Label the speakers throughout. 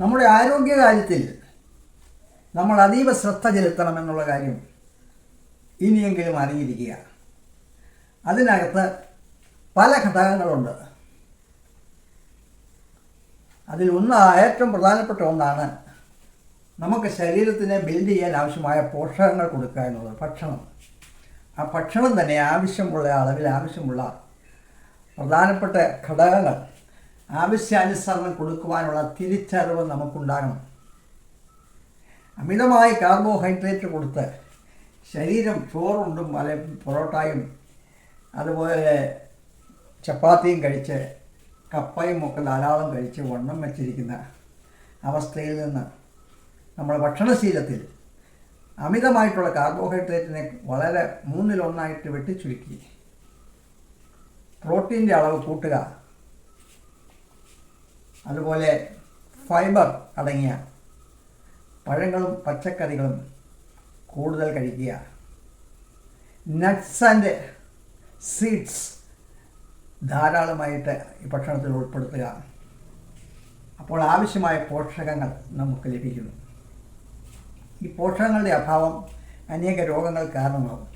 Speaker 1: നമ്മുടെ ആരോഗ്യകാര്യത്തിൽ നമ്മൾ അതീവ ശ്രദ്ധ ചെലുത്തണമെന്നുള്ള കാര്യം ഇനിയെങ്കിലും അറിഞ്ഞിരിക്കുക അതിനകത്ത് പല ഘടകങ്ങളുണ്ട്. അതിൽ ഒന്ന് ഏറ്റവും പ്രധാനപ്പെട്ട ഒന്നാണ് നമുക്ക് ശരീരത്തിനെ ബിൽഡ് ചെയ്യാൻ ആവശ്യമായ പോഷകങ്ങൾ കൊടുക്കുക എന്നുള്ളത് ഭക്ഷണം. ആ ഭക്ഷണം തന്നെ ആവശ്യമുള്ള അളവിൽ ആവശ്യമുള്ള പ്രധാനപ്പെട്ട ഘടകങ്ങൾ ആവശ്യാനുസരണം കൊടുക്കുവാനുള്ള തിരിച്ചറിവ് നമുക്കുണ്ടാകണം. അമിതമായി കാർബോഹൈഡ്രേറ്റ് കൊടുത്ത് ശരീരം ചോറുണ്ടും അല്ലെ പൊറോട്ടയും അതുപോലെ ചപ്പാത്തിയും കഴിച്ച് കപ്പയും ഒക്കെ ധാരാളം കഴിച്ച് വണ്ണം വെച്ചിരിക്കുന്ന അവസ്ഥയിൽ നിന്ന് നമ്മുടെ ഭക്ഷണശീലത്തിൽ അമിതമായിട്ടുള്ള കാർബോഹൈഡ്രേറ്റിനെ വളരെ മൂന്നിലൊന്നായിട്ട് വെട്ടിച്ചുരുക്കി. പ്രോട്ടീന്റെ അളവ് കൂട്ടുക. അതുപോലെ ഫൈബർ അടങ്ങിയ പഴങ്ങളും പച്ചക്കറികളും കൂടുതൽ കഴിക്കുക. നട്ട്സ് ആൻഡ് സീഡ്സ് ധാരാളമായിട്ട് ഈ ഭക്ഷണത്തിൽ ഉൾപ്പെടുത്തുക. അപ്പോൾ ആവശ്യമായ പോഷകങ്ങൾ നമുക്ക് ലഭിക്കുന്നു. ഈ പോഷകങ്ങളുടെ അഭാവം അനേക രോഗങ്ങൾ കാരണമാകും.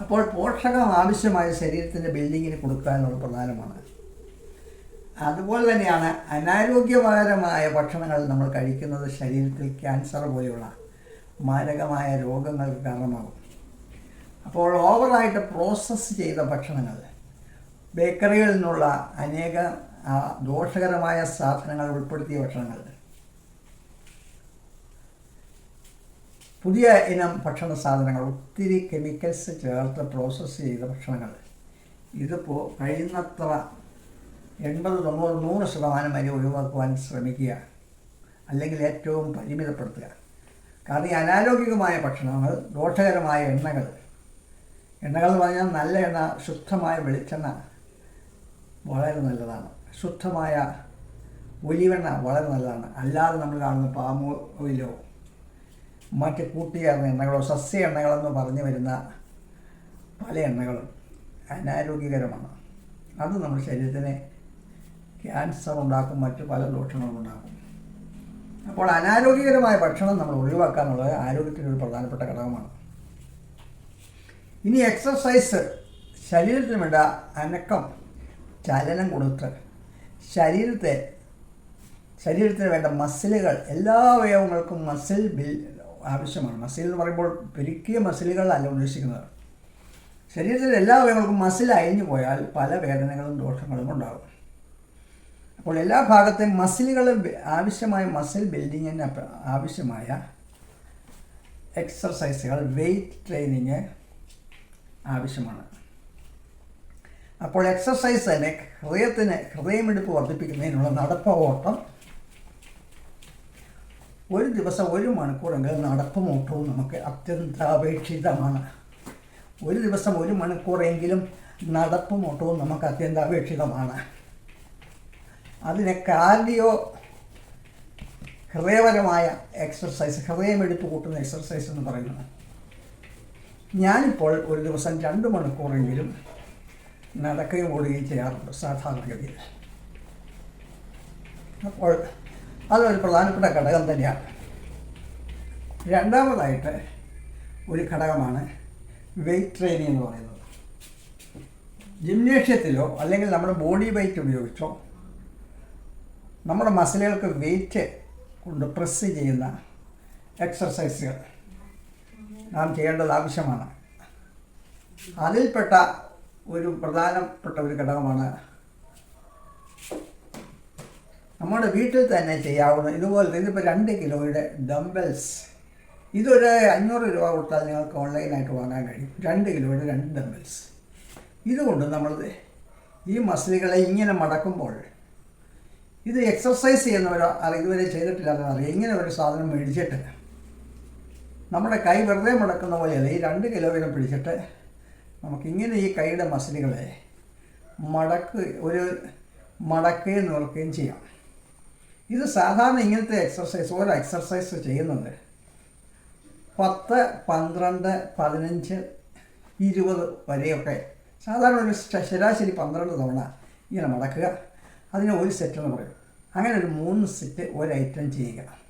Speaker 1: അപ്പോൾ പോഷകം ആവശ്യമായ ശരീരത്തിന്റെ ബിൽഡിങ്ങിന് കൊടുക്കുക എന്നുള്ളത് പ്രധാനമാണ്. അതുപോലെ തന്നെയാണ് അനാരോഗ്യപരമായ ഭക്ഷണങ്ങൾ നമ്മൾ കഴിക്കുന്നത് ശരീരത്തിൽ ക്യാൻസർ പോലെയുള്ള മാരകമായ രോഗങ്ങൾക്ക് കാരണമാകും. അപ്പോൾ ഓവറായിട്ട് പ്രോസസ്സ് ചെയ്ത ഭക്ഷണങ്ങൾ ബേക്കറികളിൽ നിന്നുള്ള അനേക ദോഷകരമായ സാധനങ്ങൾ ഉൾപ്പെടുത്തിയ ഭക്ഷണങ്ങൾ പുതിയ ഇനം ഭക്ഷണ സാധനങ്ങൾ ഒത്തിരി കെമിക്കൽസ് ചേർത്ത് പ്രോസസ്സ് ചെയ്ത ഭക്ഷണങ്ങൾ ഇതിപ്പോൾ കഴിയുന്നത്ര എൺപത് തൊണ്ണൂറ് നൂറ് ശതമാനം വരെ ഒഴിവാക്കുവാൻ ശ്രമിക്കുക. അല്ലെങ്കിൽ ഏറ്റവും പരിമിതപ്പെടുത്തുക. കാരണം ഈ അനാരോഗ്യകമായ ഭക്ഷണങ്ങൾ ദോഷകരമായ എണ്ണകൾ. എണ്ണകൾ എന്ന് പറഞ്ഞാൽ നല്ല എണ്ണ ശുദ്ധമായ വെളിച്ചെണ്ണ വളരെ നല്ലതാണ്. ശുദ്ധമായ ഒലിവെണ്ണ വളരെ നല്ലതാണ്. അല്ലാതെ നമ്മൾ കാണുന്ന പാമോയിലോ മറ്റ് കൂട്ടിയേർന്ന എണ്ണകളോ സസ്യ എണ്ണകളെന്ന് പറഞ്ഞു വരുന്ന പല എണ്ണകളും അനാരോഗ്യകരമാണ്. അത് നമ്മുടെ ശരീരത്തിന് ക്യാൻസർ ഉണ്ടാക്കും മറ്റു പല ദോഷങ്ങളും ഉണ്ടാക്കും. അപ്പോൾ അനാരോഗ്യകരമായ ഭക്ഷണം നമ്മൾ ഒഴിവാക്കുക എന്നുള്ളത് ആരോഗ്യത്തിന്റെ ഒരു പ്രധാനപ്പെട്ട ഘടകമാണ്. ഇനി എക്സസൈസ് ശരീരത്തിന് വേണ്ട അനക്കം ചലനം കൊടുത്ത് ശരീരത്തെ ശരീരത്തിന് വേണ്ട മസിലുകൾ എല്ലാ അവയവങ്ങൾക്കും മസിൽ ബിൽ ആവശ്യമാണ്. മസിൽ എന്ന് പറയുമ്പോൾ പെരുക്കിയ മസിലുകളല്ല ഉദ്ദേശിക്കുന്നത്. ശരീരത്തിലെ എല്ലാ അവയവങ്ങൾക്കും മസിൽ അയഞ്ഞു പോയാൽ പല വേദനകളും ദോഷങ്ങളും ഉണ്ടാകും. അപ്പോൾ എല്ലാ ഭാഗത്തെയും മസിലുകൾ ആവശ്യമായ മസിൽ ബിൽഡിങ്ങിന് ആവശ്യമായ എക്സർസൈസുകൾ വെയ്റ്റ് ട്രെയിനിങ് ആവശ്യമാണ്. അപ്പോൾ എക്സർസൈസ് തന്നെ ഹൃദയത്തിന് ഹൃദയമെടുപ്പ് വർദ്ധിപ്പിക്കുന്നതിനുള്ള നടപ്പ് ഓട്ടം ഒരു ദിവസം ഒരു മണിക്കൂറെങ്കിലും നടപ്പും ഓട്ടവും നമുക്ക് അത്യന്താപേക്ഷിതമാണ്. ഒരു ദിവസം ഒരു മണിക്കൂറെങ്കിലും നടപ്പും ഓട്ടവും നമുക്ക് അത്യന്താപേക്ഷിതമാണ്. അതിനെ കാർഡിയോ ഹൃദയപരമായ എക്സർസൈസ് ഹൃദയമെടുപ്പ് കൂട്ടുന്ന എക്സർസൈസ് എന്ന് പറയുന്നത്. ഞാനിപ്പോൾ ഒരു ദിവസം രണ്ട് മണിക്കൂറെങ്കിലും നടക്കുകയും ഓടുകയും ചെയ്യാറുണ്ട് സാധാരണഗതിയിൽ. അപ്പോൾ അതൊരു പ്രധാനപ്പെട്ട ഘടകം തന്നെയാണ്. രണ്ടാമതായിട്ട് ഒരു ഘടകമാണ് വെയിറ്റ് ട്രെയിനിങ് എന്ന് പറയുന്നത്. ജിംനേഷ്യത്തിലോ അല്ലെങ്കിൽ നമ്മുടെ ബോഡി വെയിറ്റ് ഉപയോഗിച്ചോ നമ്മുടെ മസിലുകൾക്ക് വെയിറ്റ് കൊണ്ട് പ്രസ് ചെയ്യുന്ന എക്സർസൈസുകൾ നാം ചെയ്യേണ്ടത് ആവശ്യമാണ്. അതിൽപ്പെട്ട ഒരു പ്രധാനപ്പെട്ട ഒരു ഘടകമാണ് നമ്മുടെ വീട്ടിൽ തന്നെ ചെയ്യാവുന്ന ഇതുപോലെ ഇതിപ്പോൾ രണ്ട് കിലോയുടെ ഡംബൽസ് ഇതൊരു അഞ്ഞൂറ് രൂപ കൊടുത്താൽ നിങ്ങൾക്ക് ഓൺലൈനായിട്ട് വാങ്ങാൻ കഴിയും. രണ്ട് കിലോയുടെ രണ്ട് ഡംബൽസ് ഇതുകൊണ്ട് നമ്മൾ ഈ മസിലുകളെ ഇങ്ങനെ മടക്കുമ്പോൾ ഇത് എക്സർസൈസ് ചെയ്യുന്നവരോ ഇതുവരെ ചെയ്തിട്ടില്ലാതെ അറിയാം ഇങ്ങനെ ഒരു സാധനം മേടിച്ചിട്ട് നമ്മുടെ കൈ വെറുതെ മുടക്കുന്ന പോലെയല്ല ഈ രണ്ട് കിലോ വീതം പിടിച്ചിട്ട് നമുക്കിങ്ങനെ ഈ കൈയുടെ മസിലുകളെ മടക്ക് ഒരു മടക്കുകയും നിവർക്കുകയും ചെയ്യാം. ഇത് സാധാരണ ഇങ്ങനത്തെ എക്സർസൈസ് ഓരോ എക്സർസൈസ് ചെയ്യുന്നത് പത്ത് പന്ത്രണ്ട് പതിനഞ്ച് ഇരുപത് വരെയൊക്കെ സാധാരണ ഒരു ശരാശരി പന്ത്രണ്ട് തവണ ഇങ്ങനെ മടക്കുക. അതിന് ഒരു സെറ്റ് എന്ന് പറയും. അങ്ങനെ ഒരു മൂന്ന് സെറ്റ് ഒരു ഐറ്റം ചെയ്യുക.